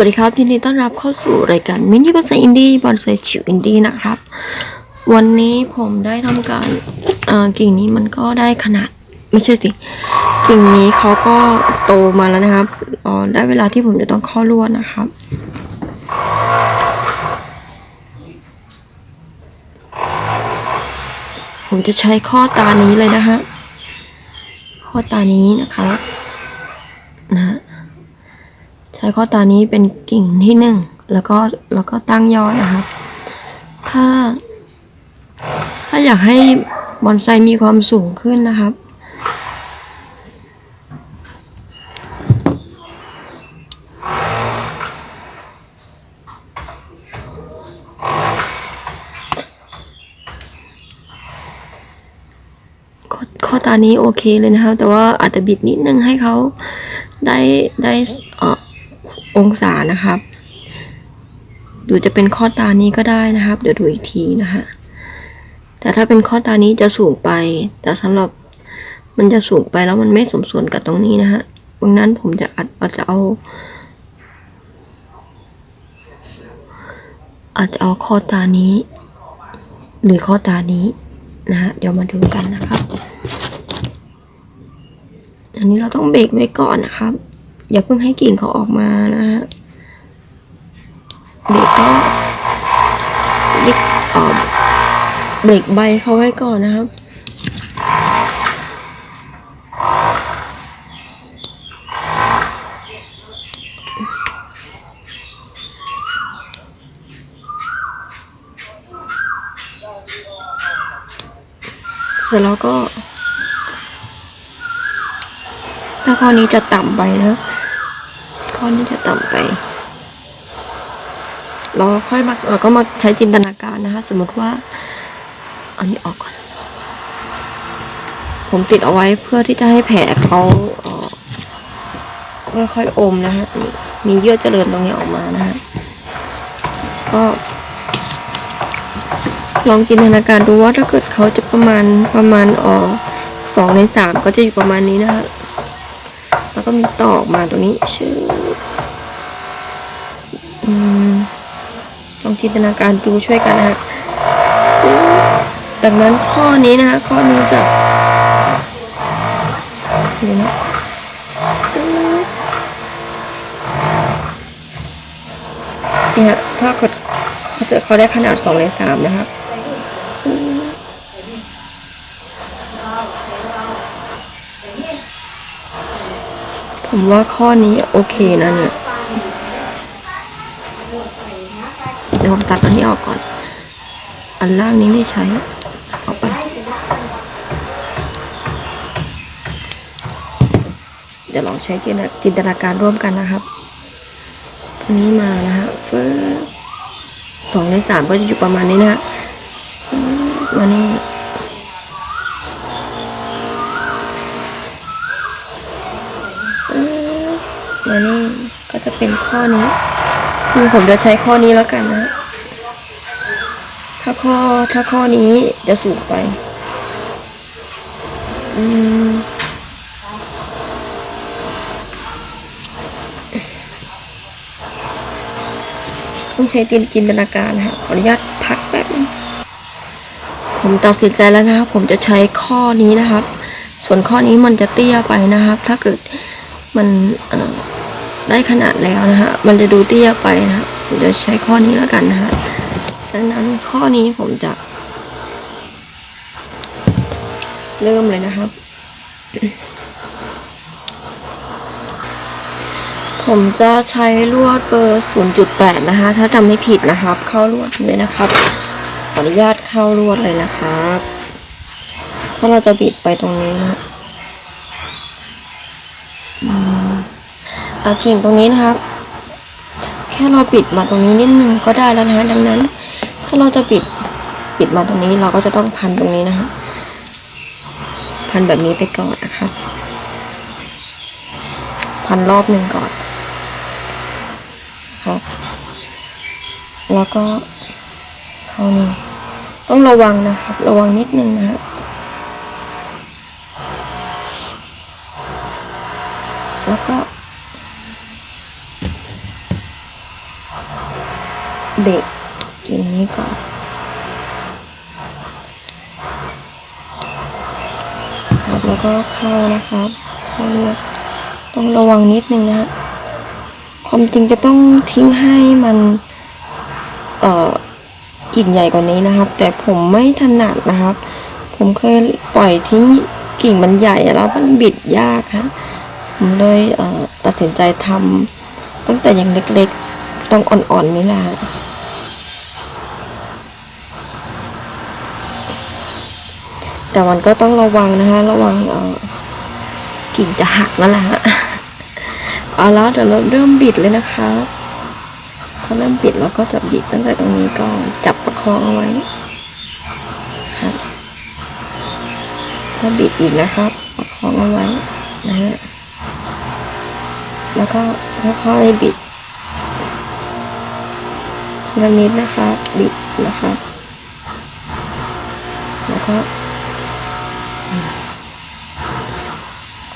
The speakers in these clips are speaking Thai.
วัสดีครับยินดีต้อนรับเข้าสู่รายการมินิภาษาอินดี้บอนไซชิวอินดี้นะครับ วันนี้ผมได้ทำการเออกิ่งนี้มันก็ได้ขนาดไม่ใช่สิกิ่งนี้เขาก็โตมาแล้วนะครับอ๋อได้เวลาที่ผมจะต้องข้าลวดนะครับผมจะใช้ข้อตานี้เลยนะฮะข้อตานี้นะคะ ใช้ข้อตานี้เป็นกิ่งที่หนึ่งแล้วก็แล้วก็ตั้งยอดนะครับ ถ้า ถ้าอยากให้บอนไซมีความสูงขึ้นนะครับ ข้อข้อตานี้โอเคเลยนะครับ แต่ว่าอาจจะบิดนิดนึงให้เขาได้ได้เอ่ องศานะครับหรือจะเป็นข้อตานี้ก็ได้นะครับ เดี๋ยวดูอีกทีนะคะแต่ถ้าเป็นข้อตานี้จะสูงไป แต่สำหรับมันจะสูงไปแล้วมันไม่สมส่วนกับตรงนี้นะฮะดังนั้นผมจะอัดอาจจะเอา อาจจะเอาข้อตานี้ หรือข้อตานี้นะฮะเดี๋ยวมาดูกันนะครับ อันนี้เราต้องเบรกไว้ก่อนนะครับ อย่าเพิ่งให้กิ่งเขาออกมานะฮะเบรกก็เบรกเอ่อเบรกใบเขาไว้ก่อนนะครับเสร็จแล้วก็ถ้าข้อนี้จะต่ำไปนะ ข้อนี้จะต่ำไป เราค่อยมาเราก็มาใช้จินตนาการนะคะ สมมติว่า อันนี้ออกก่อน ผมติดเอาไว้เพื่อที่จะให้แผลเขาค่อยๆอมนะฮะ มีเยื่อเจริญตรงนี้ออกมานะฮะ ก็ลองจินตนาการดูว่าถ้าเกิดเขาจะประมาณประมาณออสองในสามก็จะอยู่ประมาณนี้นะฮะแล้วก็มีต่อออกมาตรงนี้ชื่อ ลองจินตนาการดูช่วยกันนะฮะดังนั้นข้อนี้นะฮะข้อนี้จะเดี๋ยวนะชื่อเนี่ยถ้าเกิดเขาจะเขาได้ขนาดสองในสามนะครับผมว่าข้อนี้โอเคนะเนี่ย เดี๋ยวผมตัดอันนี้ออกก่อน อันล่างนี้ไม่ใช้ออกไป เดี๋ยวลองใช้จินตจินตนาการร่วมกันนะครับตัวนี้มานะฮะเฟิร์สองในสามก็จะอยู่ประมาณนี้นะฮะมานี่มานี่ก็จะเป็นข้อนี้คือผมจะใช้ข้อนี้แล้วกันนะ ข้อถ้าข้อนี้จะสูงไป อืมต้องใช้จินจินตนาการนะคะขออนุญาตพักแป๊บผมตัดสินใจแล้วนะครับ ผมจะใช้ข้อนี้นะครับ ส่วนข้อนี้มันจะเตี้ยไปนะครับ ถ้าเกิดมันได้ขนาดแล้วนะฮะมันจะดูเตี้ยไปนะฮะผมจะใช้ข้อนี้แล้วกันนะฮะ ดังนั้นข้อนี้ผมจะ เริ่มเลยนะครับ ผมจะใช้ลวดเบอร์ 0.8 นะคะ ถ้าจำไม่ผิดนะครับ เข้าลวดเลยนะครับ ขออนุญาตเข้าลวดเลยนะครับถ้าเราจะบิดไปตรงนี้นะอากิ่งตรงนี้นะครับ แค่เราปิดมาตรงนี้นิดนึงก็ได้แล้วนะดังนั้น ถ้าเราจะปิดปิดมาตรงนี้เราก็จะต้องพันตรงนี้นะฮะพันแบบนี้ไปก่อนนะครับพันรอบหนึ่งก่อนครับแล้วก็เข้านี่ต้องระวังนะครับ ระวังนิดนึงนะฮะแล้วก็ แล้วก็เข้านะครับเลือกต้องระวังนิดนึงนะฮะความจริงจะต้องทิ้งให้มัน เอ่อกิ่งใหญ่กว่านี้นะครับ แต่ผมไม่ถนัดนะครับ ผมเคยปล่อยทิ้งกิ่งมันใหญ่แล้วมันบิดยากฮะผมเลยตัดสินใจทำตั้งแต่ยังเล็กๆ ต้องอ่อนๆนี่แหละ แต่มันก็ต้องระวังนะคะ ระวังกิ่งจะหักนั่นแหละฮะเอาแล้วเดี๋ยวเราเริ่มบิดเลยนะคะพอเริ่มบิดเราก็จะบิดตั้งแต่ตรงนี้ก่อนจับประคองเอาไว้ก็บิดอีกนะครับประคองเอาไว้นะฮะแล้วก็ค่อยๆบิดละนิดนะคะบิดนะคะแล้วก็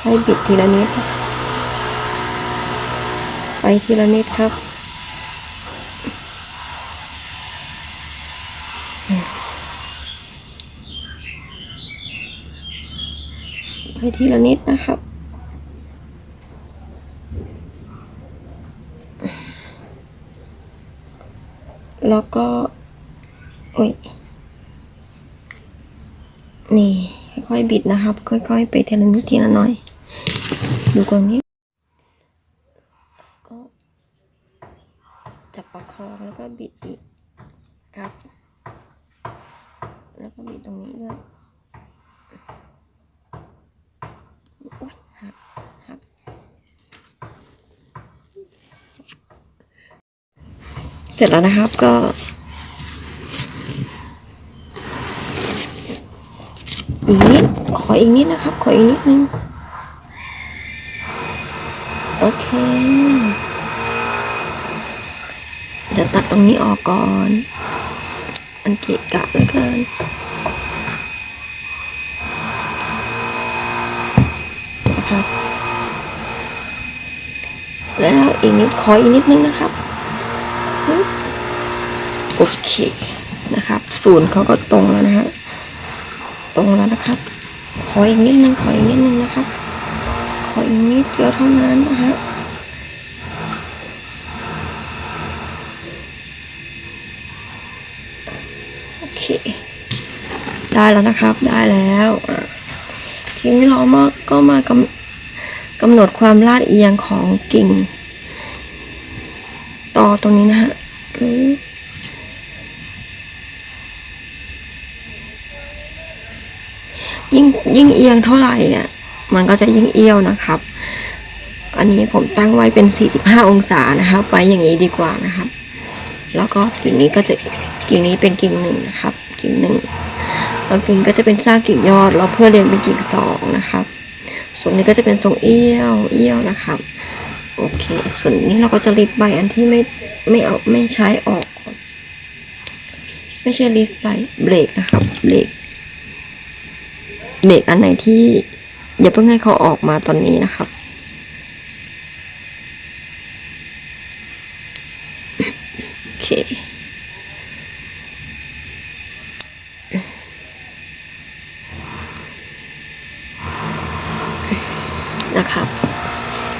ค่อยบิดทีละนิด ไปทีละนิดครับ ไปทีละนิดนะครับแล้วก็โอ้ยนี่ ค่อยๆบิดนะครับ ค่อยๆ ไปทีละนิดทีละหน่อย ดูก่อนนี้ก็จับประคองแล้วก็บิดอีกครับ แล้วก็บิดตรงนี้ด้วยอุ๊ยหักหักเสร็จแล้วนะครับก็ อีกนิด ขออีกนิดนะครับ ขออีกนิดนึง โอเค เดี๋ยวตัดตรงนี้ออกก่อน มันเกะกะเหลือเกินนะครับ แล้วอีกนิด ขออีกนิดนึงนะครับปึ๊บโอเคนะครับ ศูนย์เขาก็ตรงแล้วนะฮะ รงแล้วนะครับ ขออีกนิดนึงขออีกนิดนึงนะครับ ขออีกนิดเดียวเท่านั้นนะฮะโอเค ได้แล้วนะครับได้แล้วทีนี้เรามาก็มากำกำหนดความลาดเอียงของกิ่ง ต่อตรงนี้นะฮะคือ ยิ่งยิ่งเอียงเท่าไหร่อะ มันก็จะยิ่งเอี้ยวนะครับ อันนี้ผมตั้งไว้เป็น 45 องศานะครับไว้อย่างนี้ดีกว่านะครับ แล้วก็กิ่งนี้ก็จะกิ่งนี้เป็นกิ่งหนึ่งนะครับ กิ่งหนึ่งแล้วกิ่งก็จะเป็นสร้างกิ่งยอดแล้วเพื่อเรียนเป็นกิ่งสองนะครับส่วนนี้ก็จะเป็นทรงเอี้ยวเอี้ยวนะครับ โอเค ส่วนนี้เราก็จะริดใบอันที่ไม่ไม่เอาไม่ใช้ออกก่อนไม่ใช่ริดใบเบรกนะครับเบรก เบรกอันไหนที่อย่าเพิ่งให้เขาออกมาตอนนี้นะครับ โอเค นะครับ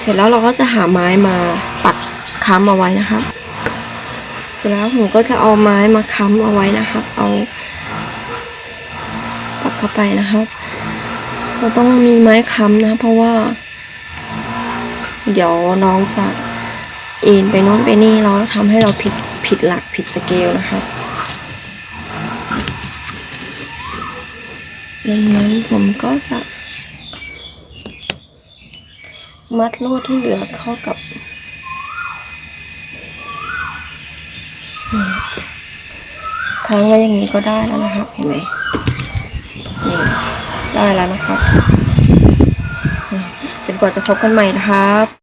เสร็จแล้วเราก็จะหาไม้มาปักค้ำเอาไว้นะครับ เสร็จแล้วผมก็จะเอาไม้มาค้ำเอาไว้นะครับ เอาปักเข้าไปนะครับ เราต้องมีไม้ค้ำนะ เพราะว่า เดี๋ยวน้องจะเอ็นไปโน้นไปนี่แล้วทำให้เราผิดผิดหลักผิดสเกลนะครับดังนั้นผมก็จะ มัดลวดที่เหลือเข้ากับนี่ค้างไว้อย่างนี้ก็ได้แล้วนะครับเห็นไหมนี่ ได้แล้วนะครับจนกว่าจะพบกันใหม่นะครับ